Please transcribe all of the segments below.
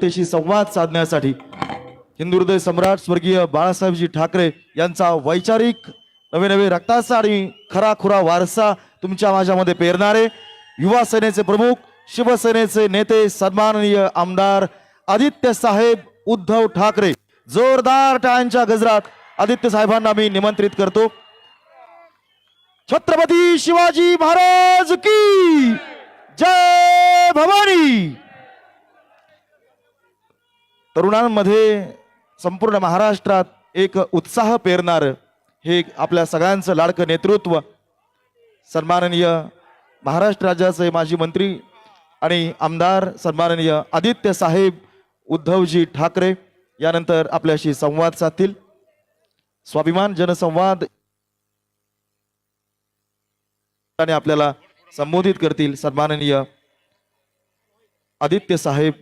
जनतेशी संवाद साधण्यासाठी हिंदुहृदय सम्राट स्वर्गीय बाळासाहेबजी ठाकरे यांचा वैचारिक नवे नवे रक्ताचा आणि खराखुरा वारसा तुमच्या माझ्यामध्ये पेरणारे युवा सेनेचे प्रमुख शिवसेनेचे नेते सन्माननीय आमदार आदित्य साहेब उद्धव ठाकरे. जोरदार टाळ्यांच्या गजरात आदित्य साहेबांना मी निमंत्रित करतो. छत्रपती शिवाजी महाराज की जय भवानी! तरुणांमध्ये संपूर्ण महाराष्ट्रात एक उत्साह पेरणार हे आपल्या सगळ्यांचं लाडकं नेतृत्व. सन्माननीय महाराष्ट्र राज्याचे माजी मंत्री आणि आमदार सन्माननीय आदित्य साहेब उद्धवजी ठाकरे यानंतर आपल्याशी संवाद साधतील. स्वाभिमान जनसंवाद आणि आपल्याला संबोधित करतील सन्माननीय आदित्य साहेब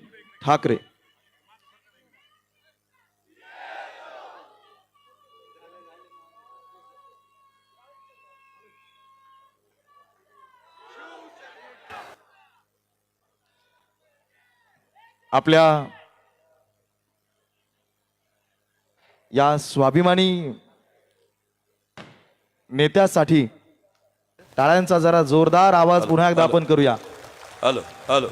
ठाकरे. आपल्या या स्वाभिमानी नेत्यासाठी टाळ्यांचा जरा जोरदार आवाज पुन्हा एकदा आपण करूया. Hello hello.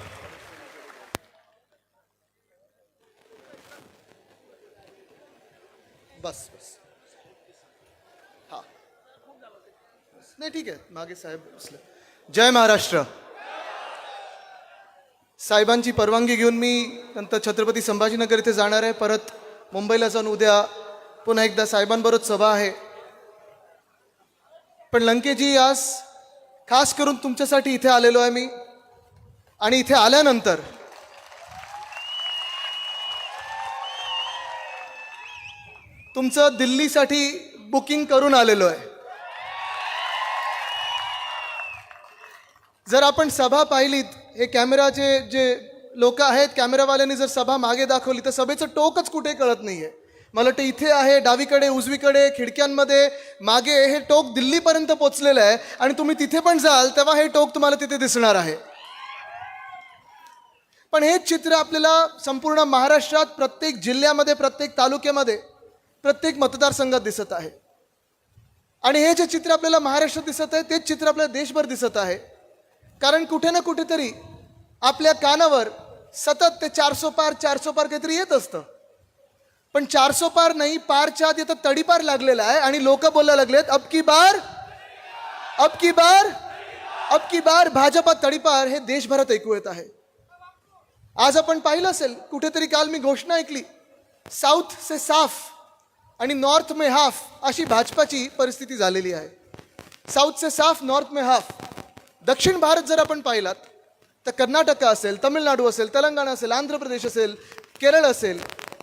बस बस. हा. नाही ठीक आहे. मागे साहेब जय महाराष्ट्र. साहेबांची परवानगी घेऊन मी नंतर छत्रपती संभाजीनगर इथे जाणार आहे. परत मुंबईला जाऊन उद्या पुन्हा एकदा साहेबांबरोबर सभा आहे. पण लंकेजी आज खास करून तुमच्यासाठी इथे आलेलो आहे मी. आणि इथे आल्यानंतर तुमचं दिल्लीसाठी बुकिंग करून आलेलो आहे. जर आपण सभा पाहिलीत हे कॅमेराचे जे लोक आहेत कॅमेरावाल्यांनी जर सभा मागे दाखवली तर सभेचं टोकच कुठे कळत नाही आहे मला वाटतं इथे आहे डावीकडे उजवीकडे खिडक्यांमध्ये मागे हे टोक दिल्लीपर्यंत पोचलेलं आहे आणि तुम्ही तिथे पण जाल तेव्हा हे टोक तुम्हाला तिथे दिसणार आहे. पण हेच चित्र आपल्याला संपूर्ण महाराष्ट्रात प्रत्येक जिल्ह्यामध्ये प्रत्येक तालुक्यामध्ये प्रत्येक मतदारसंघात दिसत आहे. आणि हे जे चित्र आपल्याला महाराष्ट्रात दिसत आहे तेच चित्र आपल्याला देशभर दिसत आहे. कारण कुठे ना कुठेतरी आपल्या कानावर सतत ते चारसो पार चारसो पार काहीतरी येत असतं. पण चारसो पार नाही पारच्या आत इथं तडीपार लागलेला आहे आणि लोक बोलायला लागलेत अब की बार? अब की बार? अब की बार भाजपा तडीपार हे देशभरात ऐकू येत आहे. आज आपण पाहिलं असेल कुठेतरी काल मी घोषणा ऐकली साऊथ से साफ आणि नॉर्थ मे हाफ अशी भाजपाची परिस्थिती झालेली आहे. साऊथ से साफ नॉर्थ मे हाफ. दक्षिण भारत जर आपण पाहिलात तर कर्नाटक असेल तमिळनाडू असेल तेलंगणा असेल आंध्र प्रदेश असेल केरळ असेल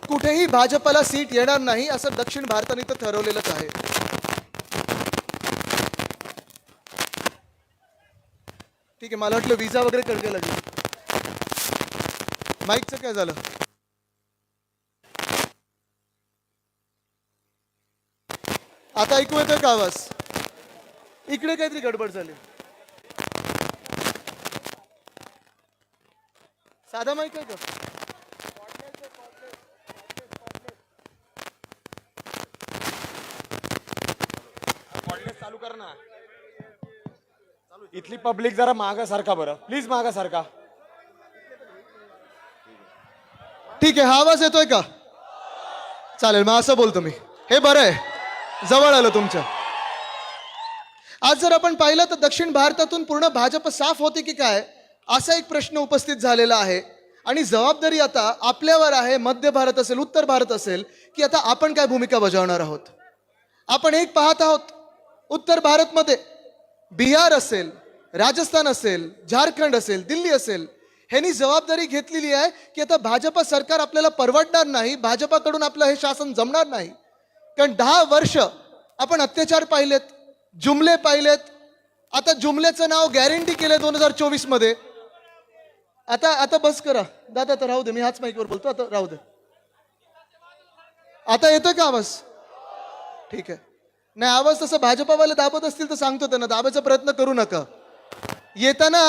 कुठेही भाजपला सीट येणार नाही असं दक्षिण भारताने तर ठरवलेलंच आहे. ठीक आहे मला वाटलं विजा वगैरे कडके लागेल माईकचं काय झालं? आता ऐकू येतोय का आवाज? इकडे काहीतरी गडबड झाली. साधा माईक आहे का चालू कर ना. इथली पब्लिक जरा मागा सारखा बरं. प्लीज मागा सारखा. ठीक आहे हा आवाज येतोय का? चालेल मग असं बोलतो मी. हे बरं आहे. जवळ आलं तुमच्या आज जर आपण पाहिलं तर दक्षिण भारतातून पूर्ण भाजप साफ होते की काय? असा एक प्रश्न उपस्थित झालेला आहे. आणि जबाबदारी आता आपल्यावर आहे मध्य भारत असेल उत्तर भारत असेल की आता आपण काय भूमिका बजावणार आहोत? आपण एक पाहत आहोत उत्तर भारतमध्ये बिहार असेल राजस्थान असेल झारखंड असेल दिल्ली असेल ह्यांनी जबाबदारी घेतलेली आहे की आता भाजपा सरकार आपल्याला परवडणार नाही भाजपाकडून आपलं हे शासन जमणार नाही. कारण दहा वर्ष आपण अत्याचार पाहिलेत जुमले पाहिलेत. आता जुमल्याचं नाव गॅरंटी केलं दोन हजार चोवीसमध्ये. आता आता बस करा. दादा आता राहू दे. मी हाच माईकवर बोलतो. आता राहू दे. आता येतोय का आवाज? ठीक आहे. नाही आवाज तसं भाजपावाले दाबत असतील तर सांगतो त्यांना. दाबायचा प्रयत्न करू नका. येताना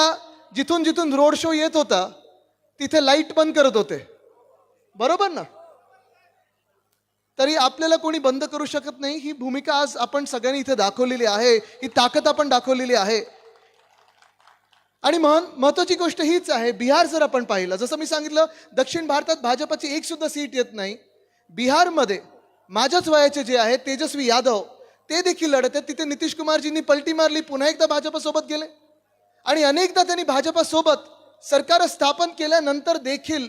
जिथून जिथून रोड शो येत होता तिथे लाइट बंद करत होते. बरोबर ना? तरी आपल्याला कोणी बंद करू शकत नाही. ही भूमिका आज आपण सगळ्यांनी इथे दाखवलेली आहे. ही ताकद आपण दाखवलेली आहे. आणि मग महत्वाची गोष्ट हीच आहे बिहार जर आपण पाहिलं जसं मी सांगितलं दक्षिण भारतात भाजपाची एक सुद्धा सीट येत नाही. बिहारमध्ये माझ्याच वयाचे जे आहेत तेजस्वी यादव ते देखील लढत आहेत. तिथे नितीश कुमारजींनी पलटी मारली पुन्हा एकदा भाजपासोबत गेले. आणि अनेकदा त्यांनी भाजपासोबत सरकार स्थापन केल्यानंतर देखील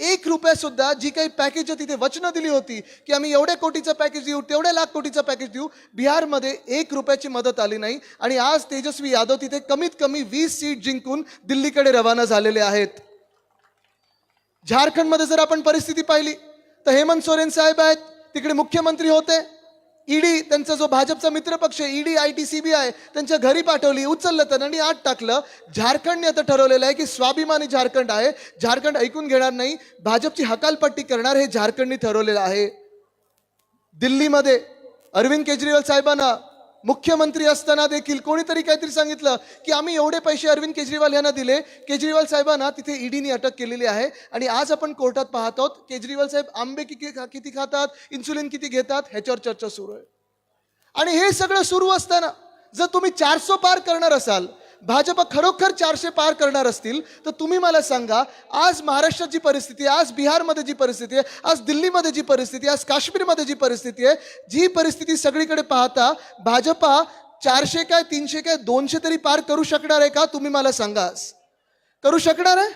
एक रुपया सुद्धा जी काही पॅकेज तिथे वचनं दिली होती की आम्ही एवढ्या कोटीचं पॅकेज देऊ तेवढ्या लाख कोटीचं पॅकेज देऊ बिहारमध्ये एक रुपयाची मदत आली नाही. आणि आज तेजस्वी यादव तिथे कमीत कमी वीस सीट जिंकून दिल्लीकडे रवाना झालेले आहेत. झारखंडमध्ये जर आपण परिस्थिती पाहिली तर हेमंत सोरेन साहेब आहेत तिकडे मुख्यमंत्री होते. ईडी त्यांचा जो भाजपचा मित्रपक्ष ED I T C B I त्यांच्या घरी पाठवली उचललं तर आणि आत टाकलं. झारखंडने आता ठरवलेलं आहे की स्वाभिमानी झारखंड आहे. झारखंड ऐकून घेणार नाही. भाजपची हकालपट्टी करणार हे झारखंडनी ठरवलेलं आहे. दिल्लीमध्ये अरविंद केजरीवाल साहेबांना मुख्यमंत्री असताना देखील कोणीतरी काहीतरी सांगितलं की आम्ही एवढे पैसे अरविंद केजरीवाल यांना दिले केजरीवाल साहेबांना तिथे ईडीने अटक केलेली आहे आणि आज आपण कोर्टात पाहत आहोत केजरीवाल साहेब आंबे किती किती खातात इन्सुलिन किती घेतात ह्याच्यावर चर्चा सुरू आहे. आणि हे सगळं सुरू असताना जर तुम्ही चारसो पार करणार असाल भाजप खरोखर चारशे पार करणार असतील तर तुम्ही मला सांगा आज महाराष्ट्रात जी परिस्थिती आहे आज बिहारमध्ये जी परिस्थिती आहे आज दिल्लीमध्ये जी परिस्थिती आहे आज काश्मीरमध्ये जी परिस्थिती आहे जी परिस्थिती सगळीकडे पाहता भाजपा चारशे काय तीनशे काय दोनशे तरी पार करू शकणार आहे का तुम्ही मला सांगा आज. करू शकणार आहे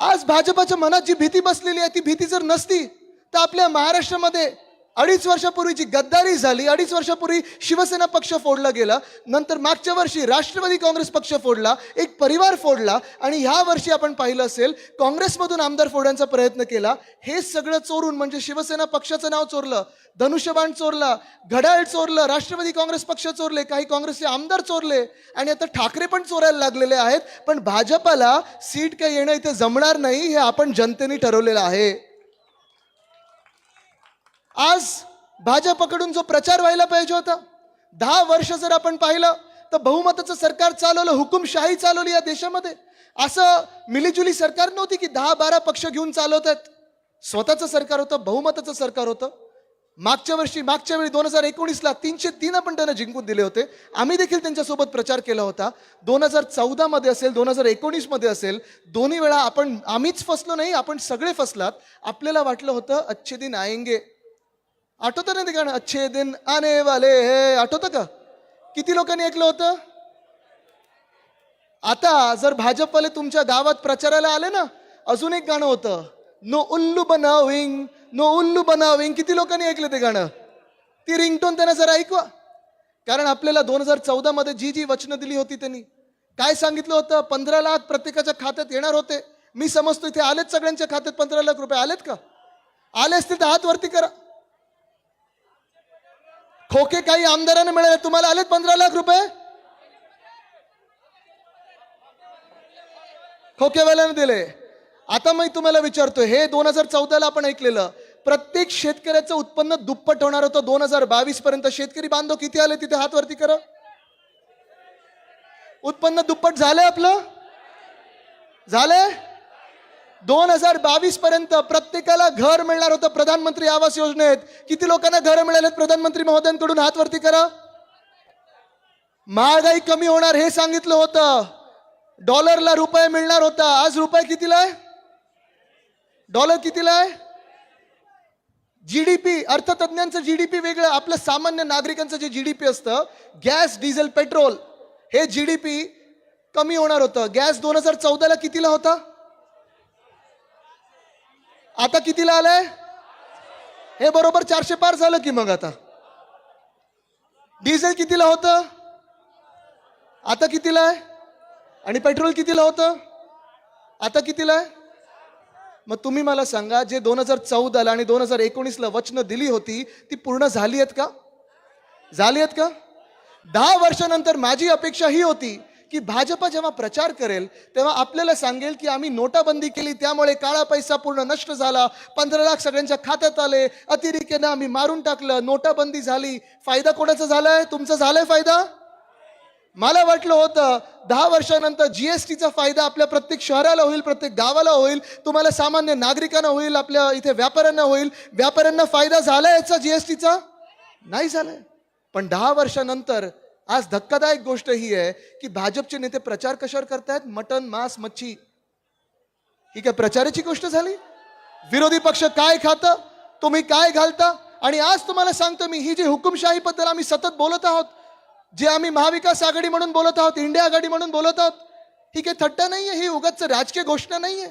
आज भाजपाच्या मनात जी भीती बसलेली आहे ती भीती जर नसती तर आपल्या महाराष्ट्रामध्ये अडीच वर्षापूर्वीची गद्दारी झाली अडीच वर्षापूर्वी शिवसेना पक्ष फोडला गेला नंतर मागच्या वर्षी राष्ट्रवादी काँग्रेस पक्ष फोडला एक परिवार फोडला आणि ह्या वर्षी आपण पाहिलं असेल काँग्रेसमधून आमदार फोडण्याचा प्रयत्न केला. हे सगळं चोरून म्हणजे शिवसेना पक्षाचं नाव चोरलं धनुष्यबाण चोरला घड्याळ चोरलं राष्ट्रवादी काँग्रेस पक्ष चोरले काही काँग्रेसचे आमदार चोरले आणि आता ठाकरे पण चोरायला लागलेले आहेत. पण भाजपाला सीट काही येणं इथे जमणार नाही हे आपण जनतेने ठरवलेलं आहे. आज भाजपकडून जो प्रचार व्हायला पाहिजे होता दहा वर्ष जर आपण पाहिलं तर बहुमताचं सरकार चालवलं हुकुमशाही चालवली या देशामध्ये. असं मिलीजुली सरकार नव्हती की दहा बारा पक्ष घेऊन चालवत आहेत स्वतःचं सरकार होतं बहुमताचं सरकार होतं. मागच्या वर्षी मागच्या वेळी दोन हजार एकोणीसला तीनशे तीन आपण त्यांना जिंकून दिले होते. आम्ही देखील त्यांच्यासोबत प्रचार केला होता. दोन हजार चौदामध्ये असेल दोन हजार एकोणीसमध्ये असेल दोन्ही वेळा आपण आम्हीच फसलो नाही आपण सगळे फसलात. आपल्याला वाटलं होतं अच्छे दिन आएंगे. आठवतं ना ते गाणं? अच्छे दिन आने वाले हे. आठवतं का? किती लोकांनी ऐकलं होतं? आता जर भाजपवाले तुमच्या गावात प्रचाराला आले ना अजून एक गाणं होतं. नो उल्लू बनाविंग नो उल्लू बनाविंग. किती लोकांनी ऐकलं ते गाणं? ती रिंगटोन त्यांना जरा ऐकवा. कारण आपल्याला दोन हजार चौदामध्ये जी जी वचनं दिली होती त्यांनी. काय सांगितलं होतं? पंधरा लाख प्रत्येकाच्या खात्यात येणार होते. मी समजतो इथे आलेत सगळ्यांच्या खात्यात पंधरा लाख रुपये. आलेत का? आले असतील तर हात वरती करा. खोके काही आमदारांना मिळाले तुम्हाला आलेत पंधरा लाख रुपये? खोकेवाल्याने दिले. आता मी तुम्हाला विचारतो हे दोन हजार चौदाला आपण ऐकलेलं प्रत्येक शेतकऱ्याचं उत्पन्न दुप्पट होणार होतं दोन हजार बावीस पर्यंत. शेतकरी बांधव किती आले तिथे हात वरती करा. उत्पन्न दुप्पट झालंय आपलं? झालंय? दोन हजार बावीस पर्यंत प्रत्येकाला घर मिळणार होतं प्रधानमंत्री आवास योजनेत. किती लोकांना घर मिळालेत प्रधानमंत्री महोदयांकडून? हात वरती करा. महागाई कमी होणार हे सांगितलं होतं. डॉलरला रुपये मिळणार होता. आज रुपये कितीला आहे? डॉलर कितीला आहे? जीडीपी अर्थतज्ञांचं जीडीपी वेगळं आपलं सामान्य नागरिकांचं जे जीडीपी असतं गॅस डिझेल पेट्रोल हे जीडीपी कमी होणार होतं. गॅस दोन हजार चौदाला कितीला होता? आता कितीला आलंय? हे बरोबर चारशे पार झालं की मग आता? डिझेल कितीला होतं? आता कितीला आहे? आणि पेट्रोल कितीला होतं? आता कितीला आहे? मग तुम्ही मला सांगा जे दोन हजार चौदाला आणि दोन हजार एकोणीसला वचनं दिली होती ती पूर्ण झाली आहेत का? झाली आहेत का? दहा वर्षानंतर माझी अपेक्षा ही होती की भाजपा जेव्हा प्रचार करेल तेव्हा आपल्याला सांगेल की आम्ही नोटाबंदी केली त्यामुळे काळा पैसा पूर्ण नष्ट झाला पंधरा लाख सगळ्यांच्या खात्यात आले अतिरेकेनं आम्ही मारून टाकलं नोटाबंदी झाली. फायदा कोणाचा झालाय? तुमचा झालाय फायदा? मला वाटलं होतं दहा वर्षानंतर जीएसटीचा फायदा आपल्या प्रत्येक शहराला होईल प्रत्येक गावाला होईल तुम्हाला सामान्य नागरिकांना होईल आपल्या इथे व्यापाऱ्यांना होईल. व्यापाऱ्यांना फायदा झाला याचा जीएसटीचा नाही झालाय. पण दहा वर्षानंतर आज धक्कादायक गोष्ट ही आहे की भाजपचे नेते प्रचार कशावर करतायत? मटन मांस मच्छी. ही काय प्रचाराची गोष्ट झाली? विरोधी पक्ष काय खातं? तुम्ही काय घालता? आणि आज तुम्हाला सांगतो मी ही जी हुकुमशाहीबद्दल आम्ही सतत बोलत आहोत जे आम्ही महाविकास आघाडी म्हणून बोलत आहोत इंडिया आघाडी म्हणून बोलत आहोत ही काही थट्टा नाहीये ही उगाच राजकीय घोषणा नाहीये.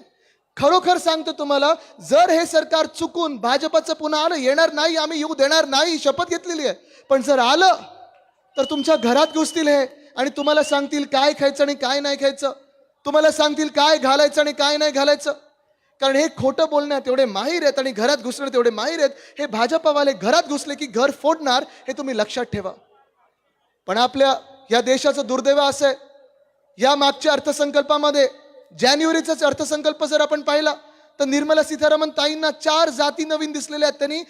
खरोखर सांगतो तुम्हाला जर हे सरकार चुकून भाजपचं पुन्हा आलं येणार नाही आम्ही येऊ देणार नाही शपथ घेतलेली आहे. पण जर आलं तर तुमच्या घरात घुसतील हे. आणि तुम्हाला सांगतील काय खायचं आणि काय नाही खायचं. तुम्हाला सांगतील काय घालायचं आणि काय नाही घालायचं. कारण हे खोटं बोलण्यात एवढे माहीर आहेत आणि घरात घुसणं तेवढे माहीर आहेत. हे भाजपवाले घरात घुसले की घर फोडणार हे तुम्ही लक्षात ठेवा. पण आपल्या या देशाचं दुर्दैव असं आहे. या मागच्या अर्थसंकल्पामध्ये जानेवारीचाच अर्थसंकल्प जर आपण पाहिला तर निर्मला सीतारामन ताईंना चार जाती नवीन दिसलेल्या आहेत. त्यांनी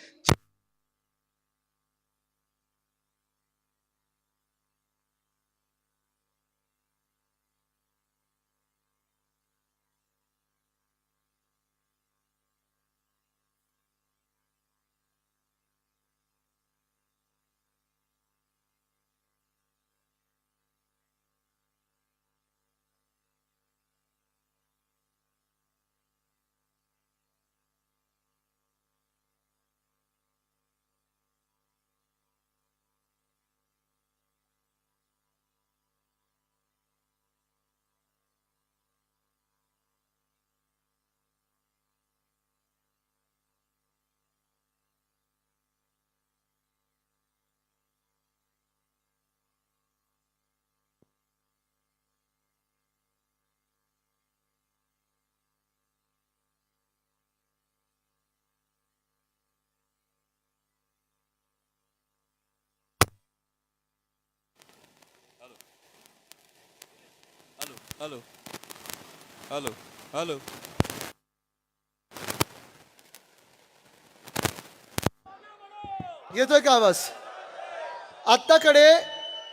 हॅलो हॅलो हॅलो येतोय का आवाज? आत्ताकडे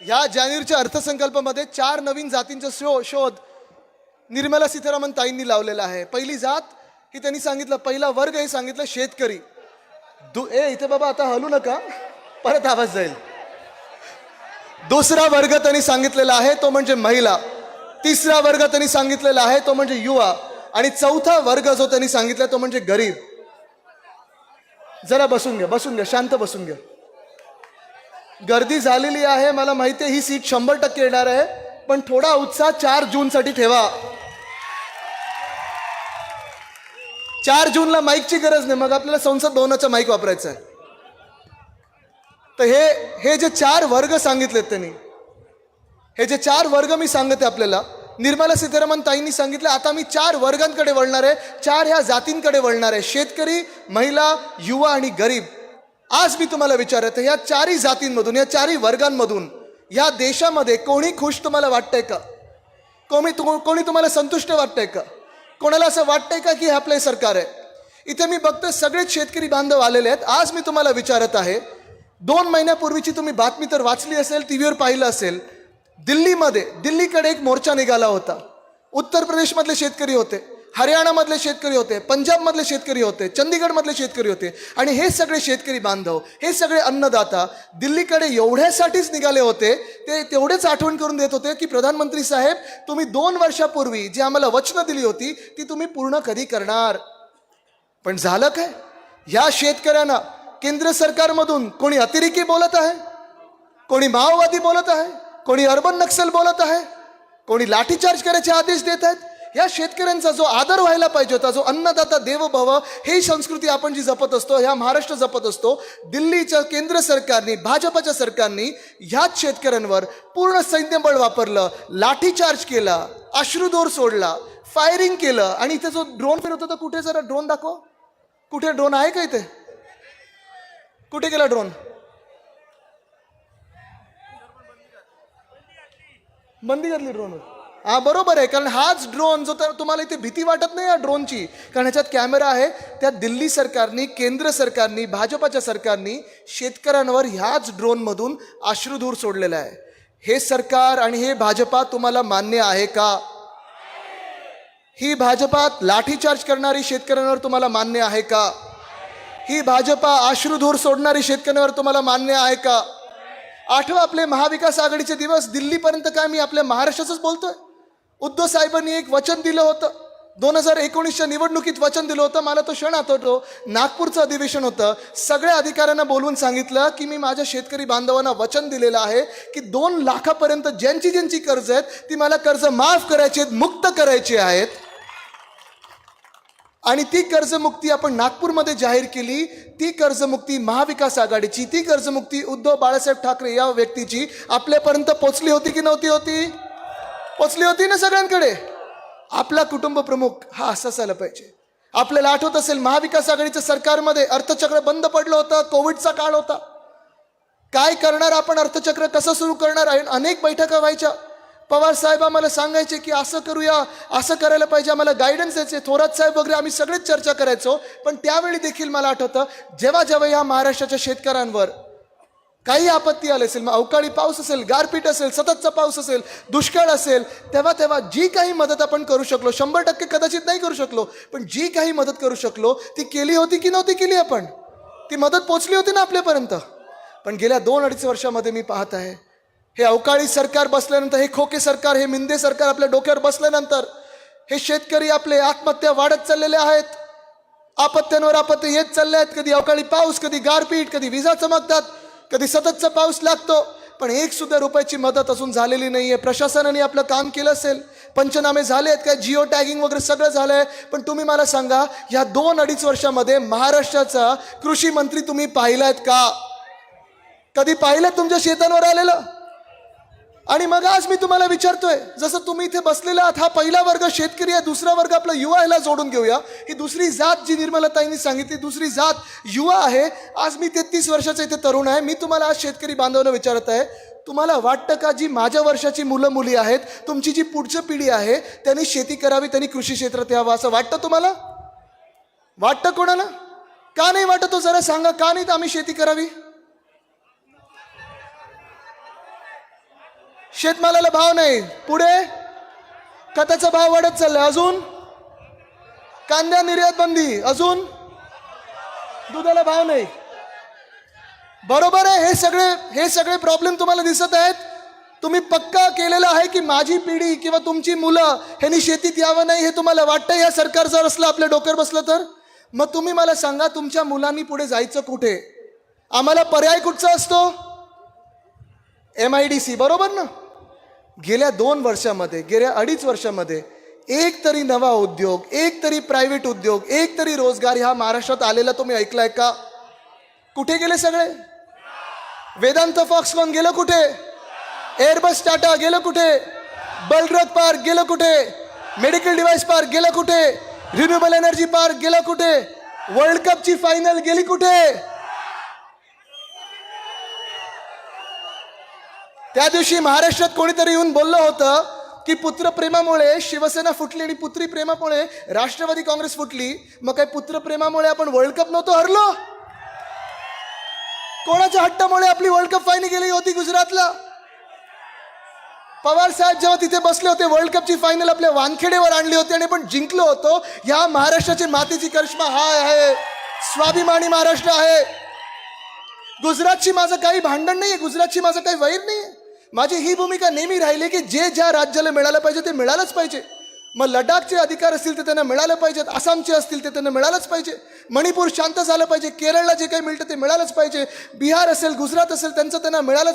ह्या जानेवारीच्या अर्थसंकल्पामध्ये चार नवीन जातींचा शो शोध निर्मला सीतारामन ताईंनी लावलेला आहे. पहिली जात ही त्यांनी सांगितलं पहिला वर्ग हे सांगितलं शेतकरी. दु ए इथे बाबा आता हलू नका. परत आवाज जाईल. दुसरा वर्ग त्यांनी सांगितलेला आहे तो म्हणजे महिला. तिसरा वर्ग त्यांनी सांगितलेला आहे तो म्हणजे युवा. आणि चौथा वर्ग जो त्यांनी सांगितला तो म्हणजे गरीब. जरा बसून घ्या बसून घ्या शांत बसून घ्या. गर्दी झालेली आहे मला माहिती आहे ही सीट शंभर टक्के येणार आहे पण थोडा उत्साह चार जून साठी ठेवा. चार जूनला माईकची गरज नाही मग आपल्याला संसद भवनाचा माईक वापरायचा आहे. तर हे हे जे चार वर्ग सांगितलेत त्यांनी हे जे चार वर्ग मी सांगते आपल्याला निर्मला सीतारामन ताईंनी सांगितलं आता मी चार वर्गांकडे वळणार आहे चार ह्या जातींकडे वळणार आहे शेतकरी महिला युवा आणि गरीब. आज मी तुम्हाला विचारत या चारही जातींमधून या चारही वर्गांमधून या देशामध्ये कोणी खुश तुम्हाला वाटतंय का? कोणी तु- कोणी तुम्हाला संतुष्ट वाटतंय का? कोणाला असं वाटतंय का की हे आपलं सरकार आहे? इथे मी बघतोय सगळेच शेतकरी बांधव आलेले आहेत. आज मी तुम्हाला विचारत आहे दोन महिन्यापूर्वीची तुम्ही बातमी तर वाचली असेल टी व्हीवर पाहिलं असेल दिल्लीमध्ये दिल्लीकडे एक मोर्चा निघाला होता. उत्तर प्रदेशमधले शेतकरी होते हरियाणामधले शेतकरी होते पंजाबमधले शेतकरी होते चंदीगडमधले शेतकरी होते. आणि हे सगळे शेतकरी बांधव हे सगळे अन्नदाता दिल्लीकडे एवढ्यासाठीच निघाले होते ते तेवढेच आठवण करून देत होते की प्रधानमंत्री साहेब तुम्ही दोन वर्षापूर्वी जी आम्हाला वचनं दिली होती ती तुम्ही पूर्ण कधी करणार? पण झालं काय? ह्या शेतकऱ्यांना केंद्र सरकारमधून कोणी अतिरेकी बोलत आहे? कोणी माओवादी बोलत आहे? कोणी अर्बन नक्सल बोलत आहे कोणी लाठीचार्ज करायचे आदेश देत आहेत या शेतकऱ्यांचा जो आदर व्हायला पाहिजे होता जो अन्नदाता देवभव ही संस्कृती आपण जी जपत असतो ह्या महाराष्ट्र जपत असतो दिल्लीच्या केंद्र सरकारने भाजपच्या सरकारने ह्याच शेतकऱ्यांवर पूर्ण सैन्यबळ वापरलं लाठीचार्ज केला अश्रुदोर सोडला फायरिंग केलं आणि इथे जो ड्रोन फिरत होता कुठे जरा ड्रोन दाखव. कुठे ड्रोन आहे का इथे? कुठे गेला ड्रोन बंदी घातली ड्रोनवर हा बरोबर आहे कारण हाच ड्रोन जो तर तुम्हाला इथे भीती वाटत नाही या ड्रोनची कारण ह्याच्यात कॅमेरा आहे त्या दिल्ली सरकारनी केंद्र सरकारनी भाजपाच्या सरकारनी शेतकऱ्यांवर ह्याच ड्रोनमधून अश्रुधूर सोडलेला आहे. हे सरकार आणि हे भाजपा तुम्हाला मान्य आहे का? ही भाजपात लाठीचार्ज करणारी शेतकऱ्यांवर तुम्हाला मान्य आहे का? ही भाजपा अश्रुधूर सोडणारी शेतकऱ्यांवर तुम्हाला मान्य आहे का? आठवा आपले महाविकास आघाडीचे दिवस दिल्लीपर्यंत काय मी आपल्या महाराष्ट्राचंच बोलतोय? उद्धव साहेबांनी एक वचन दिलं होतं. दोन हजार एकोणीसच्या निवडणुकीत वचन दिलं होतं. मला तो क्षण आठवतो. नागपूरचं अधिवेशन होतं. सगळ्या अधिकाऱ्यांना बोलवून सांगितलं की मी माझ्या शेतकरी बांधवांना वचन दिलेलं आहे की दोन लाखापर्यंत ज्यांची ज्यांची कर्ज आहेत ती मला कर्ज माफ करायची आहेत मुक्त करायची आहेत. आणि ती कर्जमुक्ती आपण नागपूरमध्ये जाहीर केली ती कर्जमुक्ती महाविकास आघाडीची ती कर्जमुक्ती उद्धव बाळासाहेब ठाकरे या व्यक्तीची आपल्यापर्यंत पोचली होती की नव्हती होती? पोचली होती ना सगळ्यांकडे? आपला कुटुंब प्रमुख हा असा असायला पाहिजे. आपल्याला आठवत असेल महाविकास आघाडीच्या सरकारमध्ये अर्थचक्र बंद पडलं होतं कोविडचा काळ होता. काय करणार आपण अर्थचक्र? कसं सुरू करणार? आहे अनेक बैठका व्हायच्या. पवार साहेब आम्हाला सांगायचे की असं करूया असं करायला पाहिजे आम्हाला गायडन्स द्यायचे थोरात साहेब वगैरे आम्ही सगळेच चर्चा करायचो पण त्यावेळी देखील मला आठवतं जेव्हा जेव्हा या महाराष्ट्राच्या शेतकऱ्यांवर काही आपत्ती आली असेल मग अवकाळी पाऊस असेल गारपीट असेल सततचा पाऊस असेल दुष्काळ असेल तेव्हा तेव्हा जी काही मदत आपण करू शकलो शंभर टक्के कदाचित नाही करू शकलो पण जी काही मदत करू शकलो ती केली होती की नव्हती केली आपण? ती मदत पोचली होती ना आपल्यापर्यंत? पण गेल्या दोन अडीच वर्षामध्ये मी पाहत आहे हे अवकाळी सरकार बसल्यानंतर हे खोके सरकार हे मिंदे सरकार आपल्या डोक्यावर बसल्यानंतर हे शेतकरी आपले आत्महत्या वाढत चाललेले आहेत. आपत्त्यांवर आपत्ती येत चालले आहेत. कधी अवकाळी पाऊस कधी गारपीट कधी विजा चमकतात कधी सततचा पाऊस लागतो. पण एक सुद्धा रुपयाची मदत अजून झालेली नाही आहे प्रशासनाने आपलं काम केलं असेल. पंचनामे झाले आहेत. काय जिओ टॅगिंग वगैरे सगळं झालं आहे पण तुम्ही मला सांगा ह्या दोन अडीच वर्षामध्ये महाराष्ट्राचा कृषी मंत्री तुम्ही आहेत का? कधी पाहिलं तुमच्या शेतांवर आलेलं? आणि मग आज मी तुम्हाला विचारतोय जसं तुम्ही इथे बसलेला आहात हा पहिला वर्ग शेतकरी आहे दुसरा वर्ग आपला युवा ह्याला जोडून घेऊया. ही दुसरी जात जी निर्मलताईंनी सांगितली दुसरी जात युवा आहे. आज मी तेहतीस वर्षाचा इथे तरुण आहे. मी तुम्हाला आज शेतकरी बांधवांना विचारत आहे तुम्हाला वाटतं का जी माझ्या वर्षाची मुलं मुली आहेत तुमची जी पुढची पिढी आहे त्यांनी शेती करावी त्यांनी कृषी क्षेत्रात यावं असं वाटतं तुम्हाला? वाटतं कोणाला? का नाही वाटत? तो जरा सांगा का नाही तर आम्ही शेती करावी? शेतमालाला भाव नाही. पुढे? खताचा भाव वाढत चाललाय. अजून? कांद्या निर्यात बंदी. अजून? दुधाला भाव नाही. बरोबर आहे. हे सगळे हे सगळे प्रॉब्लेम तुम्हाला दिसत आहेत. तुम्ही पक्का केलेलं आहे की माझी पिढी किंवा तुमची मुलं ह्यांनी शेतीत यावं नाही हे तुम्हाला वाटतं या सरकार जर असलं आपल्या डोक्यावर बसलं तर? मग तुम्ही मला सांगा तुमच्या मुलांनी पुढे जायचं कुठे? आम्हाला पर्याय कुठचा असतो? एम आय डी सी बरोबर ना? गेल्या दोन वर्षामध्ये गेल्या अडीच वर्षामध्ये एक तरी नवा उद्योग एक तरी प्रायव्हेट उद्योग एक तरी रोजगार ह्या महाराष्ट्रात आलेला तुम्ही ऐकलाय का? कुठे गेले सगळे? वेदांत फॉक्सकॉन गेलं कुठे? एअरबस टाटा गेलं कुठे? बलरथ पार्क गेलं कुठे? मेडिकल डिव्हाइस पार्क गेलं कुठे? रिन्युएबल एनर्जी पार्क गेलं कुठे? वर्ल्ड कपची फायनल गेली कुठे? त्या दिवशी महाराष्ट्रात कोणीतरी येऊन बोललं होतं की पुत्रप्रेमामुळे शिवसेना फुटली आणि पुत्री प्रेमामुळे राष्ट्रवादी काँग्रेस फुटली. मग काय पुत्रप्रेमामुळे आपण वर्ल्ड कप नव्हतो हरलो? कोणाच्या हट्टामुळे आपली वर्ल्ड कप फायनल गेली होती गुजरातला? पवार साहेब जेव्हा तिथे बसले होते वर्ल्ड कपची फायनल आपल्या वानखेडेवर आणली होती आणि आपण जिंकलो होतो या महाराष्ट्राची मातीची करिश्मा हा आहे. स्वाभिमानी महाराष्ट्र आहे. गुजरातची माझं काही भांडण नाहीये गुजरातची माझं काही वैर नाही माझी ही भूमिका नेहमी राहिली की जे ज्या राज्याला मिळालं पाहिजे ते मिळालंच पाहिजे. मग लडाखचे अधिकार असतील ते त्यांना मिळालं पाहिजेत आसामचे असतील ते त्यांना मिळालंच पाहिजे. मणिपूर शांत झालं पाहिजे केरळला जे काही मिळतं ते मिळालंच पाहिजे. बिहार असेल गुजरात असेल त्यांचं त्यांना मिळालंच